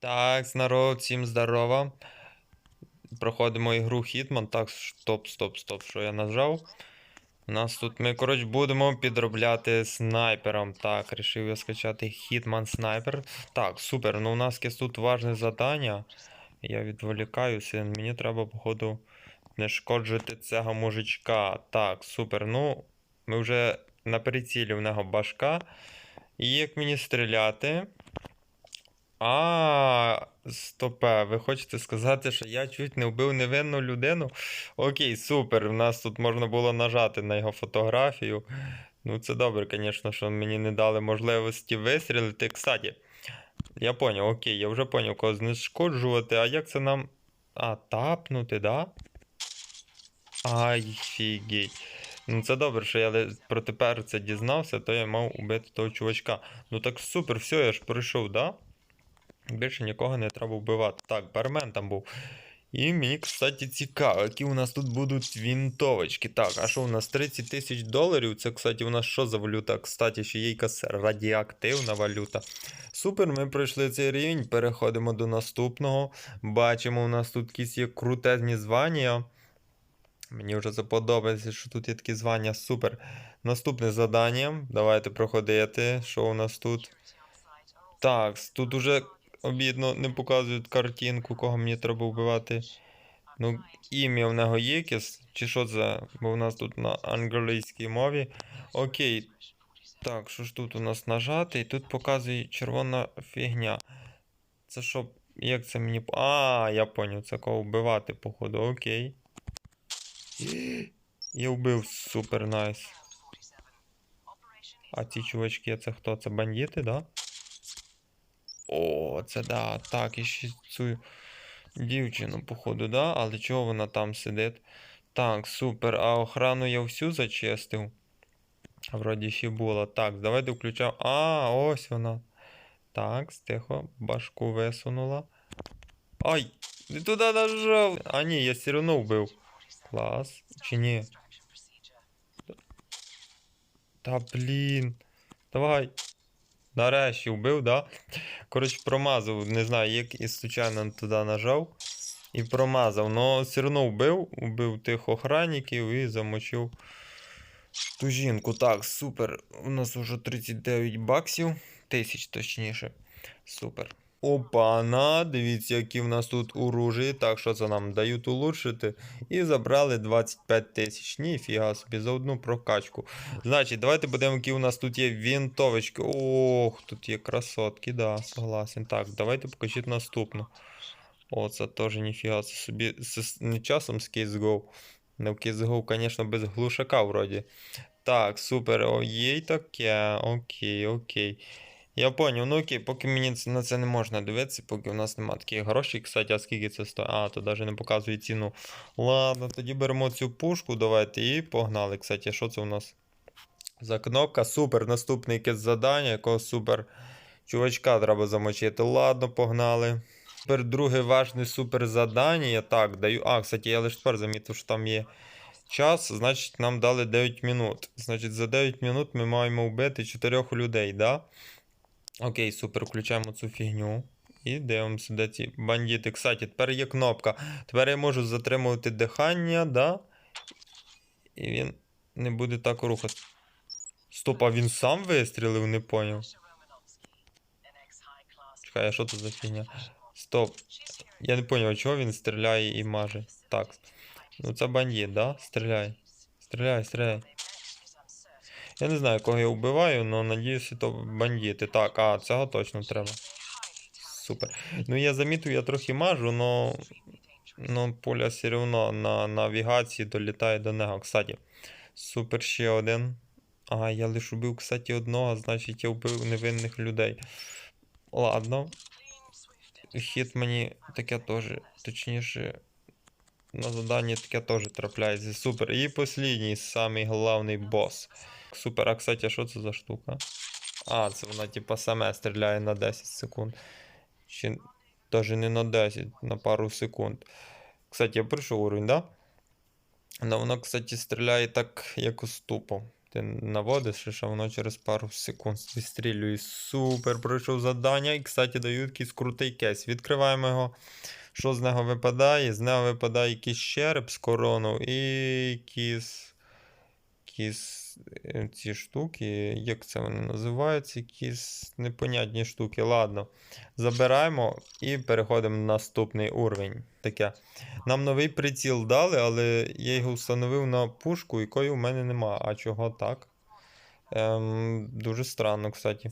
Так, народ, всім здорово. Проходимо ігру Hitman. Так, стоп, стоп, стоп, що я нажав. У нас тут ми, коротше, будемо підробляти снайпером. Так, рішив я скачати Hitman Снайпер. Так, супер. Ну у нас якесь тут важне завдання. Я відволікаюся. Мені треба, походу, не шкоджити цього мужичка. Так, супер. Ну, ми вже на прицілі в нього башка. І як мені стріляти? А, стопе, ви хочете сказати, що я чуть не вбив невинну людину? Окей, супер. У нас тут можна було нажати на його фотографію. Ну, це добре, звісно, що мені не дали можливості вистрілити. Кстати, я поняв, окей, я вже поняв, кого знешкоджувати. А як це нам. А, тапнути, да? Ай, фігеть. Ну це добре, що я про тепер це дізнався, то я мав убити того чувачка. Ну так супер, все, я ж пройшов, да? Більше нікого не треба вбивати. Так, бармен там був. І мені, кстати, цікаво, які у нас тут будуть вінтовочки. Так, а що у нас 30 тисяч доларів? Це, кстати, у нас що за валюта? Кстати, ще є якась радіоактивна валюта. Супер, ми пройшли цей рівень, переходимо до наступного. Бачимо, у нас тут якісь є крутезні звання. Мені вже заподобається, що тут є такі звання. Супер. Наступне завдання. Давайте проходити. Що у нас тут? Так, тут уже обідно не показують картинку, кого мені треба вбивати. Ну, ім'я в нього є чи що це? Бо в нас тут на англійській мові. Окей. Так, що ж тут у нас нажати? І тут показує червона фігня. Це що, як це мені. А, я поняв, це кого вбивати, походу, окей. Я вбив, супер найс. А ці чувачки, це хто? Це бандити, да? О, це да. Так, і ще цю дівчину, походу, да? Але чого вона там сидить? Так, супер. А охрану я всю зачистив. Вроді ще було. Так, давайте включав. А, ось вона. Так, тихо, башку висунула. Ай! Не туди нажав! А ні, я все одно вбив. Клас. Чи ні? Та блін. Давай. Нарешті вбив, да? Коротше, промазав, не знаю, як і случайно туди нажав. І промазав. Но все одно вбив, вбив тих охранників і замочив ту жінку. Так, супер. У нас вже 39 баксів. Тисяч точніше. Супер. Опана, дивіться, які в нас тут оружі. Так, що це нам дають улучшити. І забрали 25 тисяч. Ніфіга собі, за одну прокачку. Значить, давайте будемо, які у нас тут є вінтовочки. Ох, тут є красотки, да, согласен. Так, давайте покажіть наступну. О, це теж ніфіга собі. Це не часом з CSGO. Не в CSGO, звісно, без глушака вроді. Так, супер. О, є таке. Окей, окей. Я поняв, ну окей, поки мені на це не можна дивитися, поки у нас немає таких грошей. Кстати, а скільки це стоїть? А, то навіть не показує ціну. Ладно, тоді беремо цю пушку, давайте і погнали. Кстати, що це у нас? За кнопка. Супер. Наступне якесь завдання, якого супер чувачка треба замочити. Ладно, погнали. Тепер друге важне супер завдання. Я так даю. А, кстати, я лише тепер замітив, що там є час. Значить, нам дали 9 минут. Значить, за 9 минут ми маємо вбити 4 людей, да? Окей, супер, включаємо цю фігню. І дивимося, де ці бандити. Кстати, тепер є кнопка. Тепер я можу затримувати дихання, да? І він не буде так рухати. Стоп, а він сам вистрілив, не поняв. Чекай, а що це за фігня? Стоп. Я не поняв, чого він стріляє і маже. Так. Ну це бандит, да? Стріляй. Стріляй, стріляй. Я не знаю, кого я вбиваю, але надіюся, то бандити. Так, а, цього точно треба. Супер. Ну я замітив, я трохи мажу, но, но поля все одно на навігації долітає до нього. Кстати, супер ще один. А, я лише вбив, кстати, одного, значить я вбив невинних людей. Ладно. Хіт мені таке теж, точніше, на заданні таке теж трапляється. Супер. І послідній, самий головний бос. Супер, а кстати, що це за штука? А, це вона типа саме стріляє на 10 секунд. Чи навіть не на 10, на пару секунд. Кстати, я пройшов уровень, да? Но воно, кстати, стріляє так якось тупо. Ти наводиш, що воно через пару секунд вистрілює. Супер, пройшов завдання. І, кстати, дають якийсь крутий кейс. Відкриваємо його. Що з нього випадає? З нього випадає якийсь череп з корону і якісь. Якісь е, ці штуки. Як це вони називаються? Якісь непонятні штуки. Ладно. Забираємо і переходимо на наступний уровень. Таке. Нам новий приціл дали, але я його встановив на пушку, якої в мене нема. А чого так? Ем, дуже странно, кстати.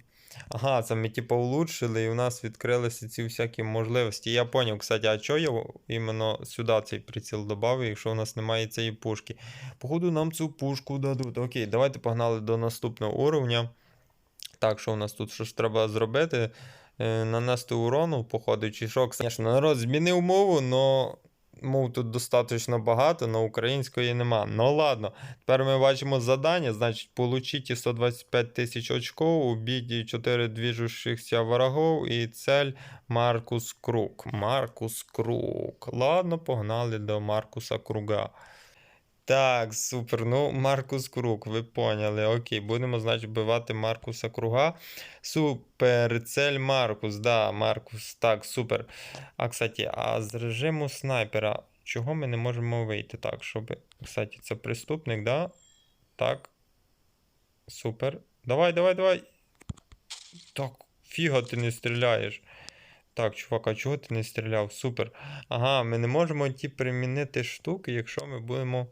Ага, це ми типу улучшили, і у нас відкрилися ці всякі можливості. Я поняв, кстати, а чого я іменно сюди цей приціл додав, якщо у нас немає цієї пушки. Походу, нам цю пушку дадуть. Окей, давайте погнали до наступного уровня. Так, що у нас тут? Що ж треба зробити? Е, нанести урону, походу, чи що. Звісно, народ змінив мову, но мов тут достатньо багато, але української нема. Ну ладно, тепер ми бачимо задання, значить, получіть 125 тисяч очков, убійте 4 двіжущихся ворогов і цель Маркус Круг. Маркус Круг. Ладно, погнали до Маркуса Круга. Так, супер. Ну, Маркус Круг, ви поняли. Окей, будемо, значить, вбивати Маркуса Круга. Супер, цель Маркус, да, Маркус, так, супер. А, кстати, а з режиму снайпера, чого ми не можемо вийти так, щоб. Кстати, це преступник, да? Так. Супер. Давай, давай, давай. Так, фіга ти не стріляєш. Так, чувак, а чого ти не стріляв? Супер. Ага, ми не можемо ті примінити штуки, якщо ми будемо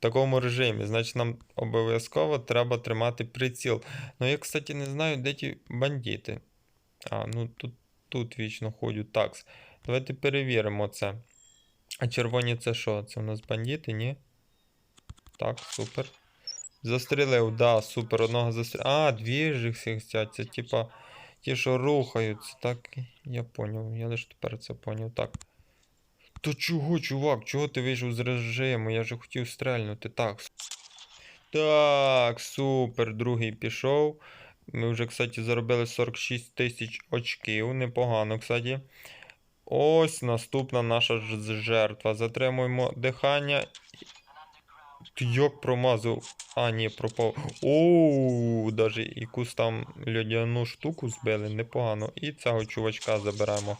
такому режимі. Значить, нам обов'язково треба тримати приціл. Ну, я, кстати, не знаю, де ті бандити. А, ну тут, тут вічно ходять. Так. Давайте перевіримо це. А червоні це що? Це у нас бандити, ні? Так, супер. Застрілив, да, супер. Одного застрілив. А, дві ж їх. Це типа ті, що рухаються. Так, я поняв. Я лише тепер це поняв. Так. То чого, чувак? Чого ти вийшов з режиму? Я же хотів стрельнути. Так. Так, супер. Другий пішов. Ми вже, кстати, заробили 46 тисяч очків. Непогано, кстати. Ось наступна наша жертва. Затримуємо дихання. Ти як промазав? А, ні, пропав. Оу, даже якусь там льодяну штуку збили, непогано. І цього чувачка заберемо.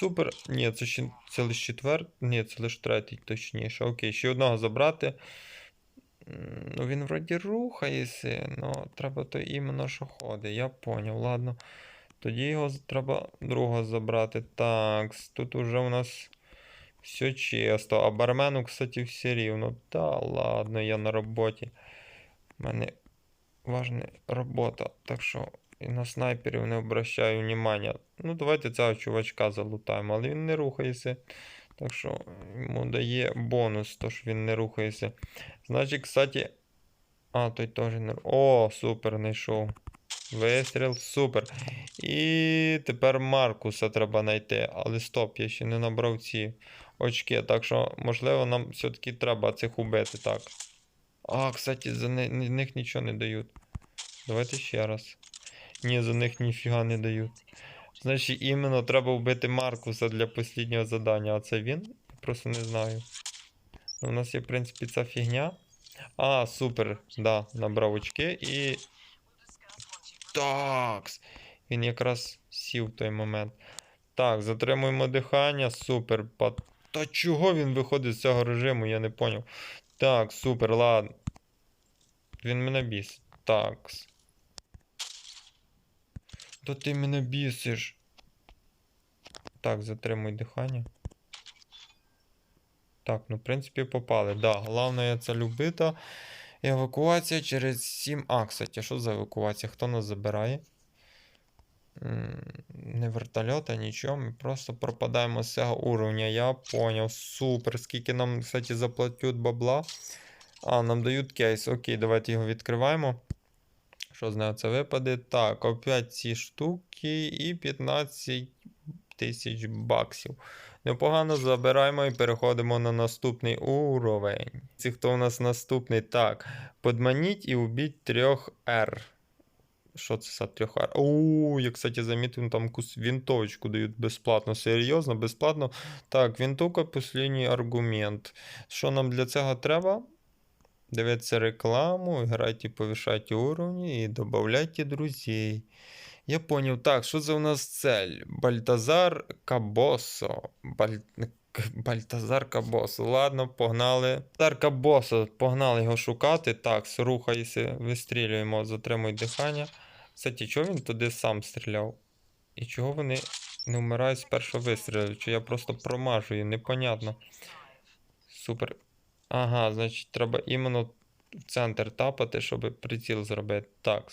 Супер. Ні, це ще це лише четвертий. Ні, це лише третій, точніше. Окей, ще одного забрати. Ну, він вроді рухається, але треба то іменно, що ходить. Я поняв, ладно. Тоді його треба другого забрати. Так, тут уже у нас все чисто. А бармену, кстати, все рівно. Та ладно, я на роботі. У мене важна робота, так що і на снайперів не обращаю внимання. Ну, давайте цього чувачка залутаємо, але він не рухається. Так що йому дає бонус, то що він не рухається. Значить, кстати. А, той теж не. О, супер, знайшов. Вистріл, супер. І тепер Маркуса треба знайти. Але стоп, я ще не набрав ці очки. Так що, можливо, нам все-таки треба цих убити. Так. А, кстати, за ни- ни- них нічого не дають. Давайте ще раз. Ні, за них ніфіга не дають. Значить, іменно треба вбити Маркуса для останнього завдання. А це він? Просто не знаю. Ну, У нас є, в принципі, ця фігня. А, супер. Да, набрав очки і. Такс. Він якраз сів в той момент. Так, затримуємо дихання. Супер. Та чого він виходить з цього режиму, я не поняв. Так, супер, ладно. Він мене бісить. Такс. То ти мене бісиш. Так, затримуй дихання. Так, ну, в принципі, попали. Да, головне це любита. Евакуація через 7. А, кстати, що за евакуація? Хто нас забирає? Не вертольота, нічого. Ми просто пропадаємо з цього уровня. Я поняв. Супер. Скільки нам, кстати, заплатять бабла. А, нам дають кейс. Окей, давайте його відкриваємо. Що з нього це випаде? Так, опять ці штуки і 15 тисяч баксів. Непогано забираємо і переходимо на наступний уровень. Ці хто у нас наступний? Так. Подманіть і убіть трьох R. Що це за трьох R? Оу, я, кстати, замітив, там якусь вінтовочку дають безплатно. Серйозно, безплатно. Так, вінтовка, послідній аргумент. Що нам для цього треба? Дивитися рекламу, грайте, повишайте уровні і додавайте друзей. Я поняв. Так, що це у нас цель? Бальтазар Кабосо. Баль... Бальтазар Кабосо. Ладно, погнали. Бальтазар Кабосо, погнали його шукати. Так, рухайся, вистрілюємо, затримуй дихання. Кстати, чого він туди сам стріляв? І чого вони не вмирають з першого вистрілу? Чи я просто промажую? Непонятно. Супер. Ага, значить, треба іменно в центр тапати, щоб приціл зробити. Так.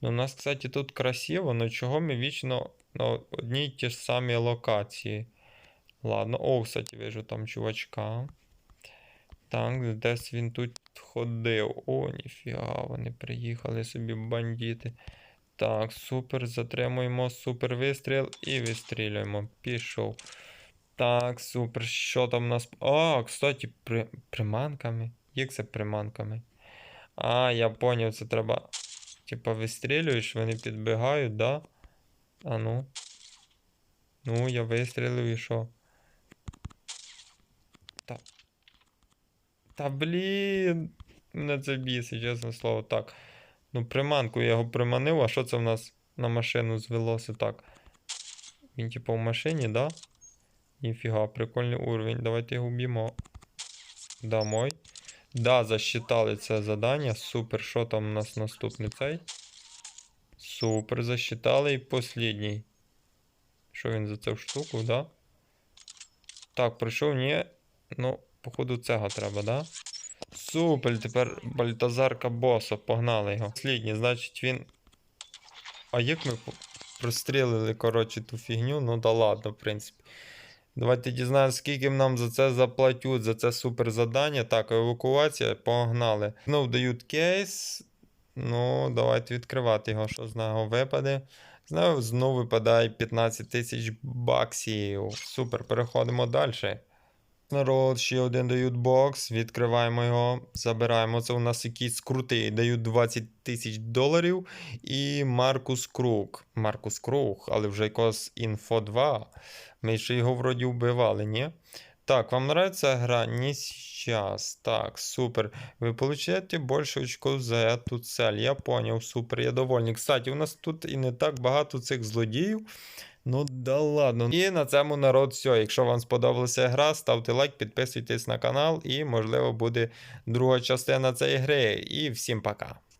Ну, у нас, кстати, тут красиво, але чого ми вічно на одній ті ж самі локації? Ладно, о, кстати, вижу там чувачка. Так, десь він тут ходив. О, ніфіга, вони приїхали собі бандити. Так, супер, затримуємо, супер вистріл і вистрілюємо. Пішов. Так, супер. Що там у нас? А, кстати, при... приманками. Як це приманками? А, я поняв, це треба. Типа вистрілюєш, вони підбігають, да? А ну. Ну, я вистрілив і що? Та. Та блін. Мене це бісить, чесне слово. Так. Ну, приманку я його приманив, а що це в нас на машину звелося? Так. Він типа в машині, да? Ніфіга, прикольний уровень. Давайте його вб'ємо. Домой. Да, засчитали це задання. Супер. Що там у нас наступний цей? Супер, засчитали і послідній. Що він за цю штуку, да? Так, пройшов, ні. Ну, походу, цього треба, да? Супер, тепер Бальтазарка боса, погнали його. Послідній, значить він. А як ми прострілили, коротше, ту фігню? Ну да ладно, в принципі. Давайте дізнаємося, скільки нам за це заплатять, за це супер задання. Так, евакуація, погнали. Знову дають кейс. Ну, давайте відкривати його, що з нього випаде. Знову знову випадає 15 тисяч баксів. Супер, переходимо далі. Народ, ще один дають бокс, відкриваємо його, забираємо. Це у нас якийсь крутий, дають 20 тисяч доларів. І Маркус Круг. Маркус Круг, але вже якось Інфо 2. Ми ще його вроді вбивали, ні? Так, вам нравится гра? Не сейчас. Так, супер. Вы получаете больше очков за эту цель. Я понял, супер, я довольний. Кстати, у нас тут і не так багато цих злодіїв. Ну да ладно. І на цьому народ все. Якщо вам сподобалася гра, ставте лайк, підписуйтесь на канал, і можливо буде друга частина цієї гри. І всім пока.